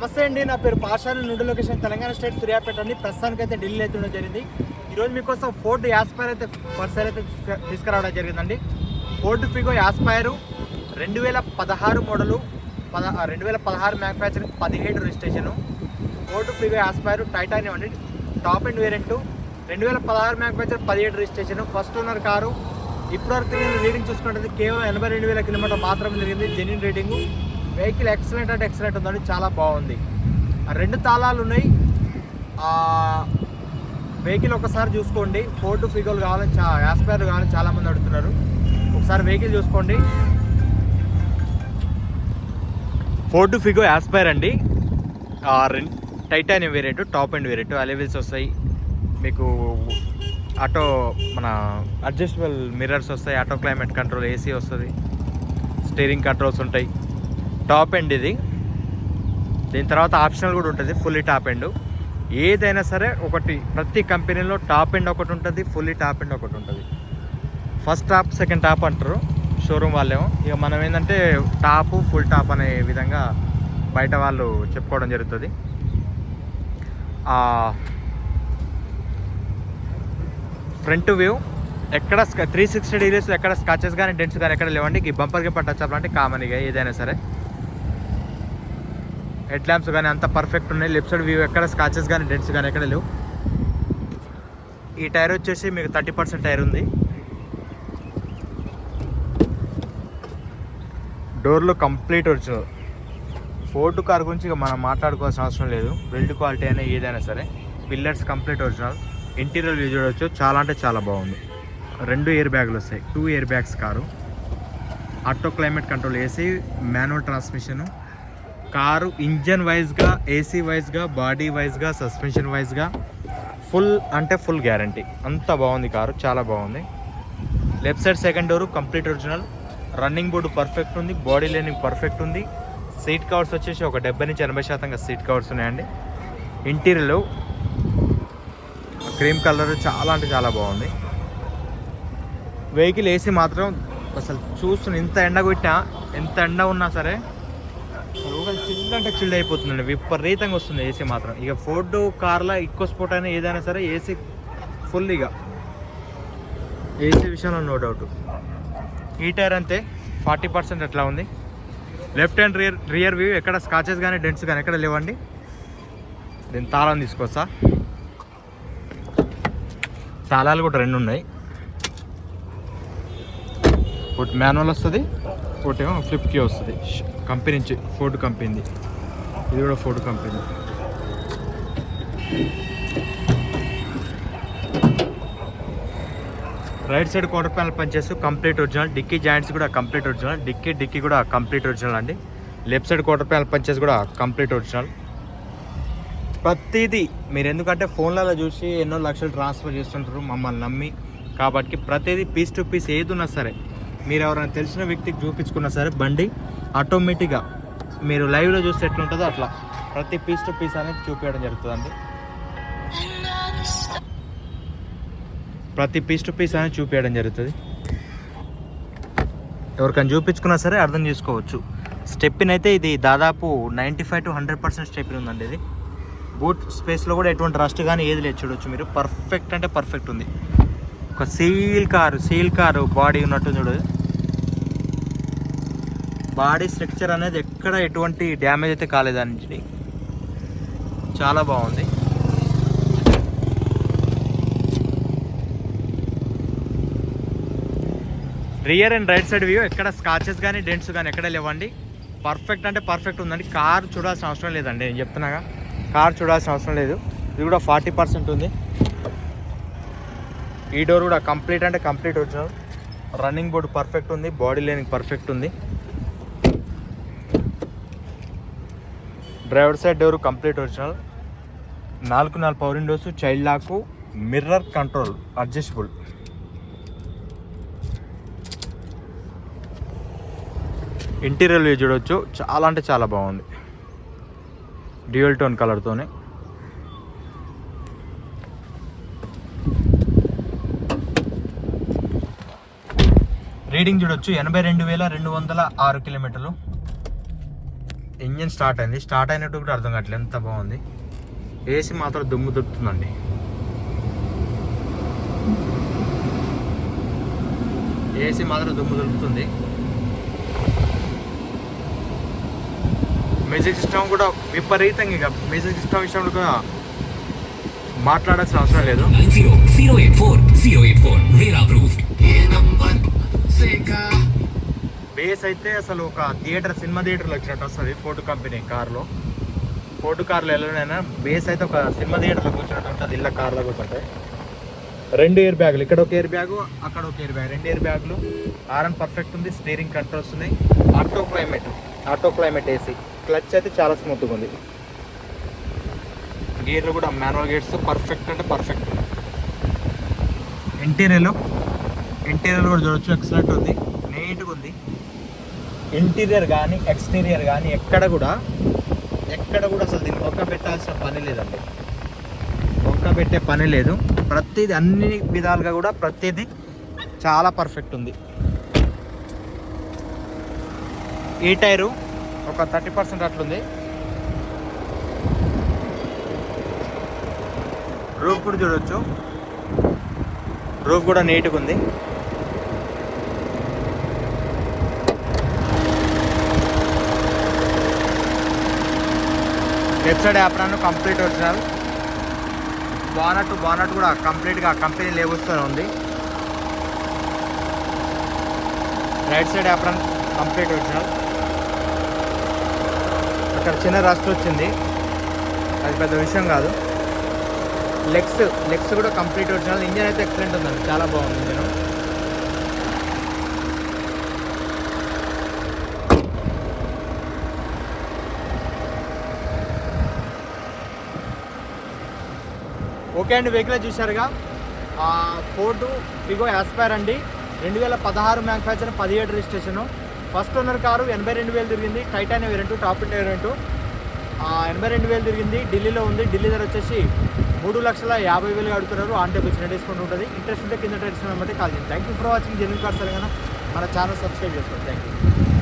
నమస్తే అండి నా పేరు పాషాను నుండి లొకేషన్ తెలంగాణ స్టేట్ సూర్యాపేట అండి. ప్రస్తుతానికి అయితే ఢిల్లీ అయితే ఉండడం జరిగింది. ఈరోజు మీకోసం ఫోర్డ్ యాస్పైర్ అయితే పర్సర్ అయితే తీసుకురావడం జరిగిందండి. ఫోర్డ్ ఫిగో యాస్పైర్ రెండు వేల పదహారు మోడలు పద రెండు వేల పదహారు మ్యానుఫ్యాక్చరింగ్ పదిహేడు registration Ford Figo Aspire Titanium అండి. టాప్ అండ్ వేరియంట్ రెండు వేల పదహారు మ్యానుఫ్యాక్చర్ పదిహేడు రిజిస్ట్రేషన్ ఫస్ట్ ఓనర్ కారు. ఇప్పటివరకు నేను రీడింగ్ చూసుకుంటే కేవలం ఎనభై రెండు వేల కిలోమీటర్ మాత్రమే జరిగింది. జెన్యున్ రీడింగు వెహికల్ ఎక్సలెంట్ అంటే ఎక్సలెంట్ ఉందండి చాలా బాగుంది. ఆ రెండు తాళాలు ఉన్నాయి. వెహికల్ ఒకసారి చూసుకోండి. ఫోర్టు ఫిగోలు కావాలని చా యాస్పైర్లు కావాలని చాలామంది అడుగుతున్నారు. ఒకసారి వెహికల్ చూసుకోండి. ఫోర్టు ఫిగో యాస్పైర్ అండి. Titanium variant top end variant అలెవెల్స్ వస్తాయి. మీకు ఆటో మన అడ్జస్టబుల్ మిర్రర్స్ వస్తాయి ఆటో క్లైమేట్ కంట్రోల్ ఏసీ వస్తుంది. స్టీరింగ్ కంట్రోల్స్ ఉంటాయి. టాప్ ఎండ్ ఇది. దీని తర్వాత ఆప్షనల్ కూడా ఉంటుంది ఫుల్లీ టాప్ ఎండ్. ఏదైనా సరే ఒకటి ప్రతి కంపెనీలో టాప్ ఎండ్ ఒకటి ఉంటుంది ఫుల్లీ టాప్ ఎండ్ ఒకటి ఉంటుంది. ఫస్ట్ టాప్ సెకండ్ టాప్ అంటారు షోరూమ్ వాళ్ళేమో. ఇక మనం ఏంటంటే టాప్ ఫుల్ టాప్ అనే విధంగా బయట వాళ్ళు చెప్పుకోవడం జరుగుతుంది. ఫ్రంట్ వ్యూ ఎక్కడ త్రీ సిక్స్టీ డిగ్రీస్ ఎక్కడ స్కాచెస్ కానీ డెంట్స్ కానీ ఎక్కడ లేవండి. ఈ బంపర్కి కి టచ్ కామన్ ఇక ఏదైనా సరే. హెడ్ ల్యాంప్స్ కానీ అంత పర్ఫెక్ట్ ఉన్నాయి. లెఫ్ట్ సైడ్ వ్యూ ఎక్కడ స్కాచెస్ కానీ డెంట్స్ కానీ ఎక్కడ లేవు. ఈ టైర్ వచ్చేసి మీకు థర్టీ పర్సెంట్ టైర్ ఉంది. డోర్లు కంప్లీట్ ఒరిజినల్ ఫోర్డ్ కార్ గురించి ఇక మనం మాట్లాడుకోవాల్సిన అవసరం లేదు. బిల్డ్ క్వాలిటీ అయినా ఏదైనా సరే. Pillars complete original interior view చూడవచ్చు చాలా అంటే చాలా బాగుంది. రెండు ఎయిర్ బ్యాగులు వస్తాయి. Two air bags car. Auto climate control AC manual transmission car engine వైజ్గా ఏసీ వైజ్గా బాడీ వైజ్గా సస్పెన్షన్ వైజ్గా ఫుల్ అంటే ఫుల్ గ్యారంటీ. అంత బాగుంది కారు చాలా బాగుంది. Left side second door complete original. Running board perfect ఉంది బాడీ లైనింగ్ పర్ఫెక్ట్ ఉంది. సీట్ కవర్స్ వచ్చేసి ఒక డెబ్బై నుంచి ఎనభై శాతంగా సీట్ కవర్స్ ఉన్నాయండి. ఇంటీరియర్లో క్రీమ్ కలర్ చాలా అంటే చాలా బాగుంది. వెహికల్ ఏసీ మాత్రం అసలు చూస్తున్న ఇంత ఎండ కొట్టినా ఎంత ఎండ ఉన్నా సరే చిల్డ్ అంటే చిల్డ్ అయిపోతుందండి. విపరీతంగా వస్తుంది ఏసీ మాత్రం. ఇక ఫోర్డ్ కార్లో ఎక్కువ స్పోర్ట్ అయినా ఏదైనా సరే ఏసీ ఫుల్ ఇక. ఏసీ విషయంలో నో డౌట్. ఈ టైర్ అంతే ఫార్టీ పర్సెంట్ ఎట్లా ఉంది? Left hand rear rear view ఎక్కడ స్కాచెస్ కానీ డెంట్స్ కానీ ఎక్కడ లేవండి? దీని తాళం తీసుకొస్తా తాళాలు కూడా రెండు ఉన్నాయి. ఒకటి మాన్యువల్ వస్తుంది ఒకటేమో ఏమో ఫ్లిప్కి వస్తుంది. కంపెనీ నుంచి ఫోర్డ్ కంపెనీది. ఇది కూడా Ford company. Right side quarter panel పనిచేస్తూ కంప్లీట్ ఒరిజినల్ డిక్కీ జాయింట్స్ కూడా కంప్లీట్ ఒరిజినల్ డిక్కీ డిక్కీ కూడా కంప్లీట్ ఒరిజినల్ అండి. లెఫ్ట్ సైడ్ క్వార్టర్ ప్యానల్ పనిచేసి కూడా కంప్లీట్ ఒరిజినల్ ప్రతిదీ మీరు ఎందుకంటే ఫోన్లలో చూసి ఎన్నో లక్షలు ట్రాన్స్ఫర్ చేస్తుంటారు మమ్మల్ని నమ్మి. కాబట్టి ప్రతిదీ పీస్ టు పీస్ ఏది ఉన్నా సరే మీరు ఎవరైనా తెలిసిన వ్యక్తికి చూపించుకున్నా సరే బండి ఆటోమేటిక్గా మీరు లైవ్లో చూస్తే ఎట్లుంటుందో అట్లా ప్రతి పీస్ టు పీస్ అనేది చూపించడం జరుగుతుందండి. ప్రతి పీస్ టు పీస్ అనేది చూపించడం జరుగుతుంది. ఎవరికైనా చూపించుకున్నా సరే అర్థం చేసుకోవచ్చు. స్టెప్పిన్ అయితే ఇది దాదాపు ninety five to hundred percent stepney ఉందండి ఇది. బూట్ స్పేస్లో కూడా ఎటువంటి రస్ట్ కానీ ఏది లేదు చూడొచ్చు మీరు. పర్ఫెక్ట్ అంటే పర్ఫెక్ట్ ఉంది. ఒక seal car seal car body ఉన్నట్టు చూడదు బాడీ స్ట్రక్చర్ అనేది ఎక్కడ ఎటువంటి డ్యామేజ్ అయితే కాలేదండి చాలా బాగుంది. Rear and right side view ఎక్కడ స్కాచెస్ కానీ డెంట్స్ కానీ ఎక్కడ లేవండి. పర్ఫెక్ట్ అంటే పర్ఫెక్ట్ ఉందండి. కార్ చూడాల్సిన అవసరం లేదండి నేను చెప్తున్నాగా. కార్ చూడాల్సిన అవసరం లేదు. ఇది కూడా ఫార్టీ పర్సెంట్ ఉంది. ఈ డోర్ కూడా కంప్లీట్ అంటే complete original running board perfect ఉంది బాడీ లైనింగ్ పర్ఫెక్ట్ ఉంది. Driver side door complete original. నాలుగు నాలుగు power windows child lock mirror control adjustable. Interior view చూడవచ్చు చాలా అంటే చాలా బాగుంది. డ్యూయల్ టోన్ కలర్తోనే రీడింగ్ చూడొచ్చు. ఎనభై రెండు వేల రెండు వందల ఆరు కిలోమీటర్లు. ఇంజన్ స్టార్ట్ అయింది. స్టార్ట్ అయినట్టు కూడా అర్థం కావట్లేదు. ఎంత బాగుంది. ఏసీ మాత్రం దుమ్ము దుక్కుతుందండి. ఏసీ మాత్రం దుమ్ము దొరుకుతుంది మ్యూజిక్ సిస్టమ్ కూడా విపరీతంగా ఇక మ్యూజిక్ సిస్టమ్ విషయంలో కూడా మాట్లాడాల్సిన అవసరం లేదు. 084 084 Vera approved. బేస్ అయితే అసలు ఒక థియేటర్ సినిమా థియేటర్లో వచ్చినట్టు వస్తుంది ఫోర్డ్ కంపెనీ కార్లో. ఫోర్డ్ కార్లో వెళ్ళినైనా బేస్ అయితే ఒక సినిమా థియేటర్లో కూర్చున్నట్టు ఉంటుంది ఇళ్ళ కార్లో కూర్చుంటే. రెండు ఎయిర్ బ్యాగులు ఇక్కడ ఒక ఎయిర్ బ్యాగు అక్కడ ఒక ఎయిర్ బ్యాగ్ రెండు ఎయిర్ బ్యాగులు. ఆర్ఎన్ పర్ఫెక్ట్ ఉంది స్టీరింగ్ కంట్రోల్స్ ఉన్నాయి auto climate auto climate AC. Clutch అయితే చాలా స్మూత్గా ఉంది. గేర్లు కూడా మాన్యువల్ గేర్స్ పర్ఫెక్ట్ అంటే పర్ఫెక్ట్. ఇంటీరియర్ ఇంటీరియర్ కూడా చూడొచ్చు ఎక్సలెంట్ ఉంది. ఇంటీరియర్ కానీ ఎక్స్టీరియర్ కానీ ఎక్కడ కూడా ఎక్కడ కూడా అసలు దీన్ని ఒక్క పెట్టాల్సిన పని లేదండి. ఒక్క పెట్టే పని లేదు. ప్రతిదీ అన్ని విధాలుగా కూడా ప్రతిదీ చాలా పర్ఫెక్ట్ ఉంది. ఈ టైరు ఒక థర్టీ పర్సెంట్ అట్లుంది. రూఫ్ కూడా చూడొచ్చు. రూఫ్ కూడా నీట్గా ఉంది. Left side apron complete original bonnet bonnet కూడా కంప్లీట్గా కంపెనీ లేబుల్స్తోనే ఉంది. Right side apron complete original అక్కడ చిన్న రస్ట్ వచ్చింది. అది పెద్ద విషయం కాదు. లెగ్స్ లెగ్స్ కూడా కంప్లీట్ ఒరిజినల్ ఇంజన్ అయితే ఎక్సలెంట్ ఉందండి. చాలా బాగుంది ఇంజన్. ఓకే అండి వెహికల్ చూశారుగా. ఫోర్డు ఫిగో యాస్పైర్ అండి. రెండు వేల పదహారు మ్యానుఫ్యాక్చర్ పదిహేడు రిజిస్ట్రేషను. ఫస్ట్ ఓనర్ కారు ఎనభై రెండు వేలు తిరిగింది. Titan variant top end variant ఎనభై రెండు వేలు తిరిగింది. ఢిల్లీలో ఉంది. ఢిల్లీ ధర వచ్చేసి మూడు లక్షల యాభై వేలు అడుగుతున్నారు. ఆన్ టేబుల్ చిన్న డిస్కౌంట్ ఉంటుంది. ఇంట్రెస్ట్ ఉంటే కింద టెక్స్ట్ కాల్ చేయండి. Thank you for watching genuine sir Telangana. మన ఛానల్ సబ్స్క్రైబ్ చేసుకోండి. Thank you